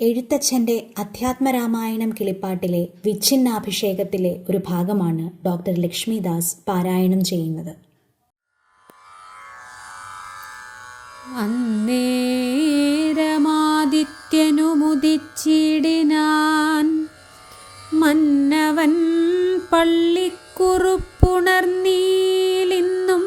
എഴുത്തച്ഛന്റെ അധ്യാത്മരാമായണം കിളിപ്പാട്ടിലെ വിച്ഛിന്നാഭിഷേകത്തിലെ ഒരു ഭാഗമാണ് ഡോക്ടർ ലക്ഷ്മിദാസ് പാരായണം ചെയ്യുന്നത്. അന്നേരമാദിത്യനുമുദിച്ചിടിനാൻ മന്നവൻ പള്ളിക്കുറുപ്പുണർന്നീലിന്നും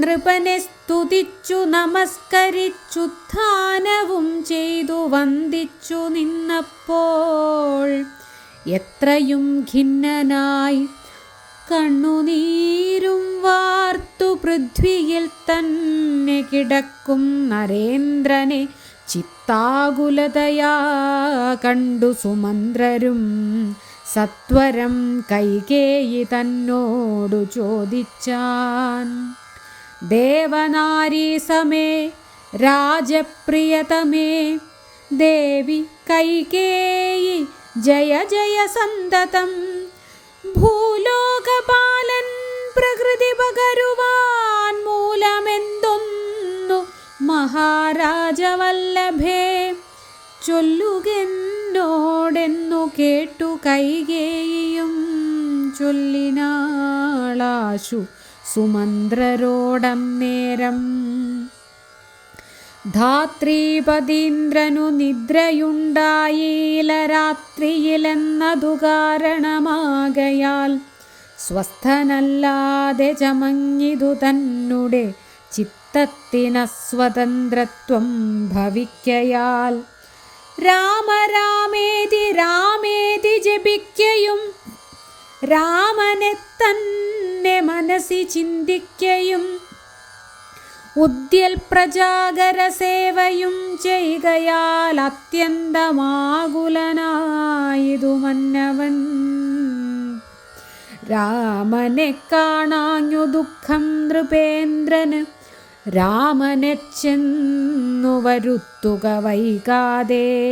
നൃപനെ സ്തുതിച്ചു നമസ്കരിച്ചുത്ഥാനവും ചെയ്തു വന്ദിച്ചു നിന്നപ്പോൾ എത്രയും ഖിന്നനായി കണ്ണുനീരും വാർത്തു പൃഥ്വിയിൽ തന്നെ കിടക്കും. നരേന്ദ്രനെ ചിത്താകുലതയാ കണ്ടു സുമന്ത്രരും സത്വരം കൈകേയി തന്നോടു ചോദിച്ചാൻ. ദേവനാരീ राजप्रियतमे രാജപ്രിയതമേ ദേവി കൈകേയി ജയ ജയ സന്തതം. ഭൂലോകപാലൻ പ്രകൃതി പകരുവാൻ മൂലമെന്തൊന്നു മഹാരാജവല്ലഭേ? ചൊല്ലുകെന്നോടെന്നു കേട്ടു കൈകേയും ചൊല്ലിനാളാശു സുമന്ത്രരോടം നേരം ധാത്രീപതീന്ദ്രനു നിദ്രയുണ്ടായില രാത്രിയിലെന്നതു കാരണമാകയാൽ സ്വസ്ഥനല്ലാതെ ചമഞ്ഞിതു തന്നെ ചിത്തത്തിനസ്വതന്ത്രത്വം ഭവിക്കയാൽ രാമരാമേതി രാമേതി ജപിക്കയും രാമനെ തന്നെ മനസ്സി ചിന്തിക്കയും ഉദ്യൽ പ്രജാഗര സേവയും ചെയ്യുകയാൽ അത്യന്തമാകുലനായതു മന്നവൻ. രാമനെ കാണാഞ്ഞു ദുഃഖം നൃപേന്ദ്രന്. രാമനെ ചെന്നു വരുത്തുക വൈകാതെ.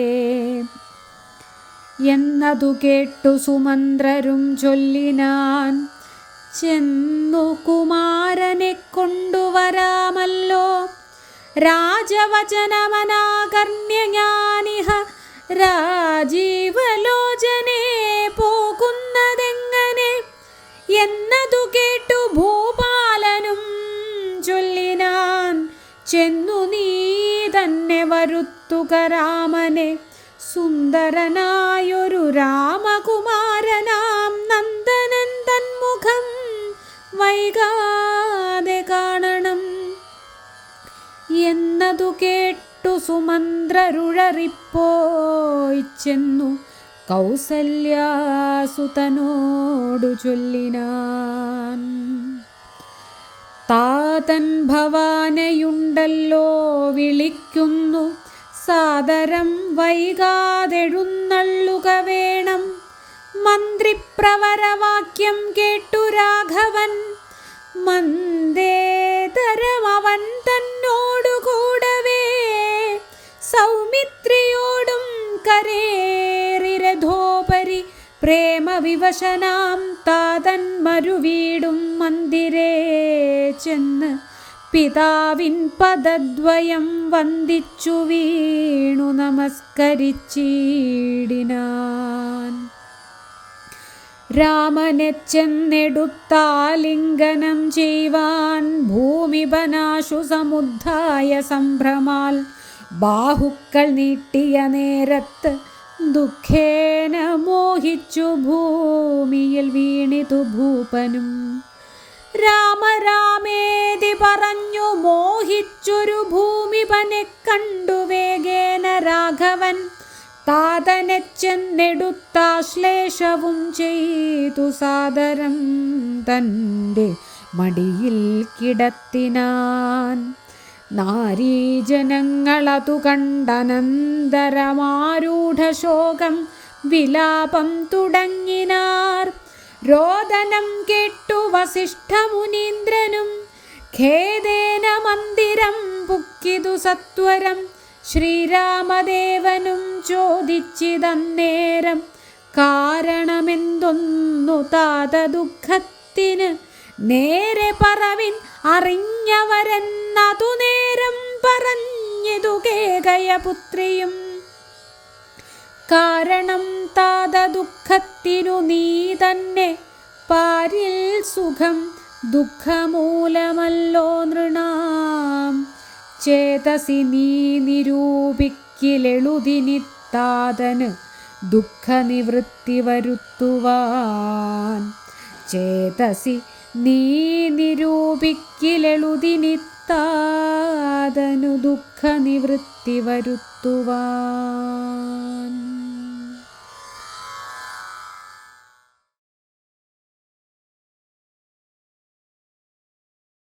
എന്നതു കേട്ടു സുമന്ത്രരും ചൊല്ലിനാൻ. ചെന്നു കുമാരനെ കൊണ്ടുവരാമല്ലോ. രാജവചനമനാകർണ്യ ഞാനിഹ രാജീവലോചനെ പോകുന്നതെങ്ങനെ? എന്നതു കേട്ടു ഭൂപാലനും ചൊല്ലിനാൻ ചെന്നു നീ തന്നെ വരുത്തുക രാമനെ. സുന്ദരനായൊരു രാമകുമാരനാം തന്മുഖം വൈകാതെ കാണണം. എന്നതു കേട്ടു സുമന്ത്രരുഴറിപ്പോയി ചെന്നു. കൗസല്യാസുതനോടു ചൊല്ലിനാൻ. താതൻ ഭവാനയുണ്ടല്ലോ വിളിക്കുന്നു. സാദരം വൈകാതെഴുന്നള്ളുക വേണം. മന്ത്രിപ്രവരവാക്യം കേട്ടു രാഘവൻ. മന്ദേതരം അവൻ തന്നോടുകൂടവേ. സൗമിത്രിയോടും കരേറിരഥോപരി പ്രേമവിവശനാം താതൻ മരുവീടും മന്ദിരേ ചെന്ന് പിതാവിൻ പദദ്വയം വന്ദിച്ചു വീണു നമസ്കരിച്ചിടിനാൻ. രാമനെ ചെന്നെടുത്താലിംഗനം ചെയ്യുവാൻ ഭൂമിപനാശു സമുദ്ധായ സംഭ്രമാൽ. ബാഹുക്കൾ നീട്ടിയ നേരത്ത് ദുഃഖേന മോഹിച്ചു ഭൂമിയിൽ വീണിതു ഭൂപനും. രാമരാമേതി പറഞ്ഞു മോഹിച്ചൊരു ഭൂമിപനെ കണ്ടു വേഗേന രാഘവൻ. താതനെ ചെന്നെടുത്താശ്ലേഷവും ചെയ്തു സാദരം തന്റെ മടിയിൽ കിടത്തിനാൻ. നാരീജനങ്ങളതു കണ്ടനന്തരമാരൂഢശോകം വിലാപം തുടങ്ങിനാർ. രോദനം കേട്ടു വസിഷ്ഠമുനീന്ദ്രനും ഖേദേന മന്ദിരം പുക്കിതു സത്വരം ശ്രീരാമദേവനും ചോദിച്ചിതന്നേരം കാരണമെന്തൊന്നു താത ദുഃഖത്തിന് നേരെ പറവിൻ അറിഞ്ഞവരെന്നതു നേരം പറഞ്ഞിതു കേകയപുത്രിയും. കാരണം താത ദുഃഖത്തിനു നീ തന്നെ പാരിൽ സുഖം ദുഃഖമൂലമല്ലോ നൃണാം. ചേതസി നീ നിരൂപിക്കിലെളുതിനിത്താതന് ദുഃഖനിവൃത്തി വരുത്തുവാൻ. ചേതസി നീ നിരൂപിക്കിലെളുതിനിത്താതനു ദുഃഖനിവൃത്തി വരുത്തുവാൻ.